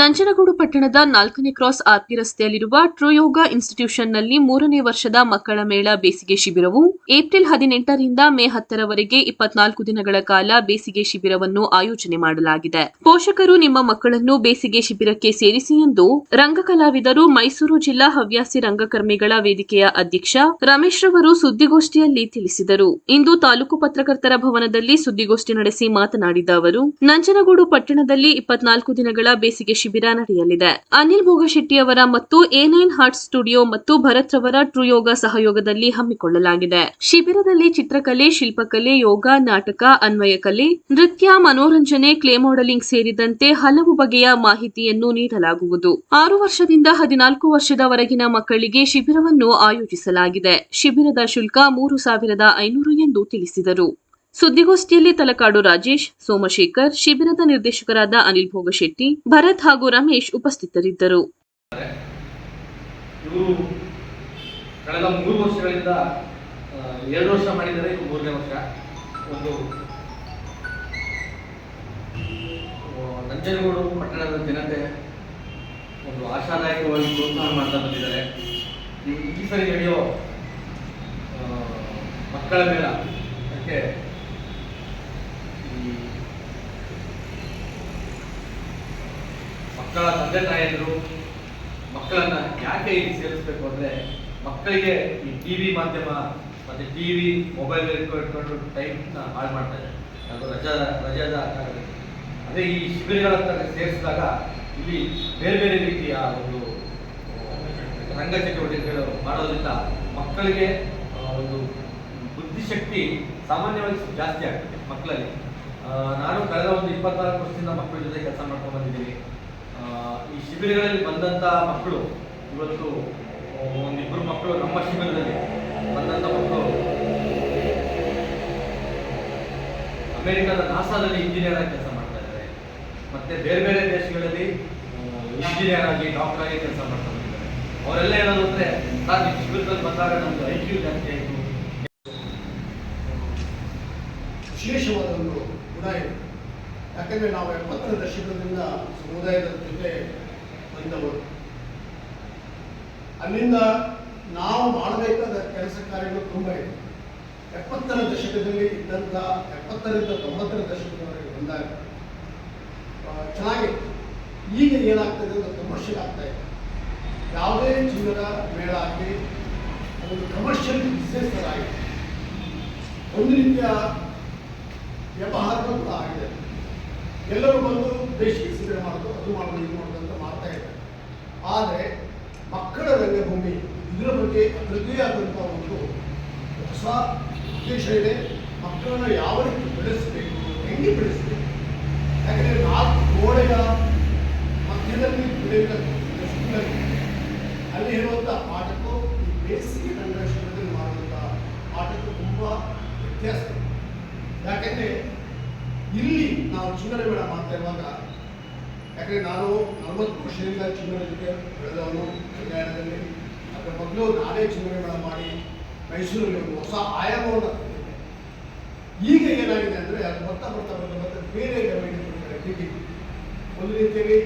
ನಂಜನಗೂಡು ಪಟ್ಟಣದ ನಾಲ್ಕನೇ cross RP ರಸ್ತೆಯಲ್ಲಿರುವ ಟ್ರೂಯೋಗ ಇನ್ಸ್ಟಿಟ್ಯೂಷನ್ನಲ್ಲಿ ಮೂರನೇ ವರ್ಷದ ಮಕ್ಕಳ ಮೇಳ ಬೇಸಿಗೆ ಶಿಬಿರವು. ಏಪ್ರಿಲ್ ಹದಿನೆಂಟರಿಂದ ಮೇ ಹತ್ತರವರೆಗೆ ಇಪ್ಪತ್ನಾಲ್ಕು ದಿನಗಳ ಕಾಲ ಬೇಸಿಗೆ ಶಿಬಿರವನ್ನು ಆಯೋಜನೆ ಮಾಡಲಾಗಿದೆ. ಪೋಷಕರು ನಿಮ್ಮ ಮಕ್ಕಳನ್ನು ಬೇಸಿಗೆ ಶಿಬಿರಕ್ಕೆ ಸೇರಿಸಿ ಎಂದು ರಂಗ ಕಲಾವಿದರು ಮೈಸೂರು ಜಿಲ್ಲಾ ಹವ್ಯಾಸಿ ರಂಗಕರ್ಮಿಗಳ ವೇದಿಕೆಯ ಅಧ್ಯಕ್ಷ ರಮೇಶ್ ರವರು ಸುದ್ದಿಗೋಷ್ಠಿಯಲ್ಲಿ ತಿಳಿಸಿದರು. ಇಂದು ತಾಲೂಕು ಪತ್ರಕರ್ತರ ಭವನದಲ್ಲಿ ಸುದ್ದಿಗೋಷ್ಠಿ ನಡೆಸಿ ಮಾತನಾಡಿದ ಅವರು, ನಂಜನಗೂಡು ಪಟ್ಟಣದಲ್ಲಿ ಇಪ್ಪತ್ನಾಲ್ಕು ದಿನಗಳ ಬೇಸಿಗೆ ಶಿಬಿರ ನಡೆಯಲಿದೆ. ಅನಿಲ್ ಭೋಗಶೆಟ್ಟಿಯವರ ಮತ್ತು ಎ ನೈನ್ ಹಾರ್ಟ್ ಸ್ಟುಡಿಯೋ ಮತ್ತು ಭರತ್ ರವರ ಟ್ರೂಯೋಗ ಸಹಯೋಗದಲ್ಲಿ ಹಮ್ಮಿಕೊಳ್ಳಲಾಗಿದೆ. ಶಿಬಿರದಲ್ಲಿ ಚಿತ್ರಕಲೆ, ಶಿಲ್ಪಕಲೆ, ಯೋಗ, ನಾಟಕ ಅನ್ವಯ ಕಲೆ ನೃತ್ಯ, ಮನೋರಂಜನೆ, ಕ್ಲೇ ಮಾಡೆಲಿಂಗ್ ಸೇರಿದಂತೆ ಹಲವು ಬಗೆಯ ಮಾಹಿತಿಯನ್ನು ನೀಡಲಾಗುವುದು. ಆರು ವರ್ಷದಿಂದ ಹದಿನಾಲ್ಕು ವರ್ಷದವರೆಗಿನ ಮಕ್ಕಳಿಗೆ ಶಿಬಿರವನ್ನು ಆಯೋಜಿಸಲಾಗಿದೆ. ಶಿಬಿರದ ಶುಲ್ಕ ಮೂರು ಸಾವಿರದ ಐನೂರು ಎಂದು ತಿಳಿಸಿದರು. ಸುದ್ದಿಗೋಷ್ಠಿಯಲ್ಲಿ ತಲಕಾಡು ರಾಜೇಶ್, ಸೋಮಶೇಖರ್, ಶಿಬಿರದ ನಿರ್ದೇಶಕರಾದ ಅನಿಲ್ ಭೋಗಶೆಟ್ಟಿ, ಭರತ್ ಹಾಗೂ ರಮೇಶ್ ಉಪಸ್ಥಿತರಿದ್ದರು. ಕಳೆದ ಮೂರು ವರ್ಷಗಳಿಂದ ಎರಡು ವರ್ಷ ಮಾಡಿದರೆ ಇದು ಮೂರನೇ ವರ್ಷ. ಒಂದು ನಂಜನಗೂಡು ಪಟ್ಟಣದ ಜನತೆ ಒಂದು ಆಶಾದಾಯಕವಾಗಿ ಪ್ರೋತ್ಸಾಹ ಮಾಡ್ತಾ ಬಂದಿದ್ದಾರೆ. ಈ ಸರಿ ನಡೆಯೋ ಮಕ್ಕಳ ಮೇಳ, ಅದಕ್ಕೆ ಈ ಮಕ್ಕಳ ತಂದೆ ತಾಯಿಯರು ಮಕ್ಕಳನ್ನ ಯಾಕೆ ಇಲ್ಲಿ ಸೇರಿಸ್ಬೇಕು ಅಂದ್ರೆ ಮಕ್ಕಳಿಗೆ ಈ ಟಿವಿ ಮಾಧ್ಯಮ ಮತ್ತೆ ಟಿವಿ ಮೊಬೈಲ್ ಇಟ್ಕೊಂಡು ಟೈಮ್ನ ಹಾಳು ಮಾಡ್ತಾರೆ ಅದು ರಜಾ ರಜಾದ ಕಾರಣದಲ್ಲಿ ಅದೇ ಈ ಶಿಬಿರಗಳ ಸೇರಿಸಿದಾಗ ಇಲ್ಲಿ ಬೇರೆ ಬೇರೆ ರೀತಿಯ ಒಂದು ರಂಗ ಚಟುವಟಿಕೆಗಳು ಮಾಡೋದ್ರಿಂದ ಮಕ್ಕಳಿಗೆ ಒಂದು ಬುದ್ಧಿಶಕ್ತಿ ಸಾಮಾನ್ಯವಾಗಿ ಜಾಸ್ತಿ ಆಗ್ತದೆ ಮಕ್ಕಳಲ್ಲಿ. ನಾನು ಕಳೆದ ಒಂದು ಇಪ್ಪತ್ನಾಲ್ಕು ವರ್ಷದಿಂದ ಮಕ್ಕಳ ಜೊತೆ ಕೆಲಸ ಮಾಡ್ಕೊಂಡು ಬಂದಿದ್ದೀನಿ. ಈ ಶಿಬಿರಗಳಲ್ಲಿ ಬಂದಂತ ಮಕ್ಕಳು, ಇವತ್ತು ಒಂದಿಬ್ಬರು ಮಕ್ಕಳು ನಮ್ಮ ಶಿಬಿರದಲ್ಲಿ ಬಂದಂತ ಮಕ್ಕಳು, ಅಮೆರಿಕದ ನಾಸಾದಲ್ಲಿ ಇಂಜಿನಿಯರ್ ಆಗಿ ಕೆಲಸ ಮಾಡ್ತಾ ಇದ್ದಾರೆ. ಮತ್ತೆ ಬೇರೆ ಬೇರೆ ದೇಶಗಳಲ್ಲಿ ಇಂಜಿನಿಯರ್ ಆಗಿ ಡಾಕ್ಟರ್ ಆಗಿ ಕೆಲಸ ಮಾಡ್ತಾ ಬಂದಿದ್ದಾರೆ. ಅವರೆಲ್ಲ ಹೇಳೋದು ಅಂದ್ರೆ ನಾನು ಶಿಬಿರದಲ್ಲಿ ಬಂದಾಗ ನಮ್ದು ಐ ಕ್ಯೂ ಜಾಸ್ತಿ ಆಯಿತು ವಿಶೇಷವಾದ ಒಂದು ಗುಣ ಇದೆ. ಯಾಕಂದರೆ ನಾವು ಎಪ್ಪತ್ತರ ದಶಕದಿಂದ ಸಮುದಾಯದ ಜೊತೆ ಬಂದವರು. ಅಲ್ಲಿಂದ ನಾವು ಮಾಡಬೇಕಾದ ಕೆಲಸ ಕಾರ್ಯಗಳು ತುಂಬ ಇದೆ. ಎಪ್ಪತ್ತರ ದಶಕದಲ್ಲಿ ಇದ್ದಂಥ ಎಪ್ಪತ್ತರಿಂದ ತೊಂಬತ್ತರ ದಶಕದವರೆಗೆ ಬಂದಾಗ ಚೆನ್ನಾಗಿತ್ತು. ಈಗ ಏನಾಗ್ತದೆ ಅಂತ ಕಮರ್ಷಿಯಲ್ ಆಗ್ತಾ ಇದೆ. ಯಾವುದೇ ಚಿನ್ನದ ಮೇಳ ಆಗಲಿ, ಒಂದು ಕಮರ್ಷಿಯಲ್ ಬಿಸ್ನೆಸ್ ಆಗಿದೆ ಒಂದು ರೀತಿಯ ಎಲ್ಲರೂ ಬಂದು ದೇಶಕ್ಕೆ ಶಿಬಿರ ಮಾಡೋದು, ಅದು ಮಾಡೋದು, ಇದು ಮಾಡೋದು ಅಂತ ಮಾಡ್ತಾ ಇದ್ದಾರೆ. ಆದರೆ ಮಕ್ಕಳ ರಂಗಭೂಮಿ, ಇದರ ಬಗ್ಗೆ ಅದರದ್ದೇ ಒಂದು ಹೊಸ ಉದ್ದೇಶ ಇದೆ. ಮಕ್ಕಳನ್ನ ಯಾವ ರೀತಿ ಬೆಳೆಸಬೇಕು, ಹೆಂಗೆ ಬೆಳೆಸಬೇಕು? ಯಾಕಂದರೆ ನಾಲ್ಕು ಗೋಡೆಗಳ ಮಧ್ಯದಲ್ಲಿ ಬೆಳೆಯುವ ಅಲ್ಲಿ ಇರುವಂಥ ಪಾಠಕ್ಕೂ ಈ ಬೇಸಿಗೆ ರಂಗ ಶಿಬಿರದಲ್ಲಿ ಮಾಡುವಂಥ ಪಾಠಕ್ಕೂ ತುಂಬ ವ್ಯತ್ಯಾಸ ಯಾಕೆಂದರೆ ಇಲ್ಲಿ ನಾವು ಚಿನ್ನದ ಮೇಳ ಮಾಡ್ತಾ ಇರುವಾಗ, ಯಾಕಂದರೆ ನಾನು ನಲವತ್ತು ವರ್ಷದಿಂದ ಚಿನ್ನದ ಜೊತೆ ಬೆಳೆದವನು ಕಲ್ಯಾಣದಲ್ಲಿ ಅದರ ಮೊದಲು ನಾನೇ ಚಿನ್ನದ ಮೇಳ ಮಾಡಿ ಮೈಸೂರಲ್ಲಿ ಒಂದು ಹೊಸ ಆಯಾಮವನ್ನು ತಂದಿದ್ದೆ. ಈಗ ಏನಾಗಿದೆ ಅಂದರೆ ಅದು ಬರ್ತಾ ಬರ್ತಾ ಬರ್ತಾ ಬರ್ತಾ ಬೇರೆ ಲೆವೆಲ್ಗೆ. ಒಂದು ರೀತಿಯಲ್ಲಿ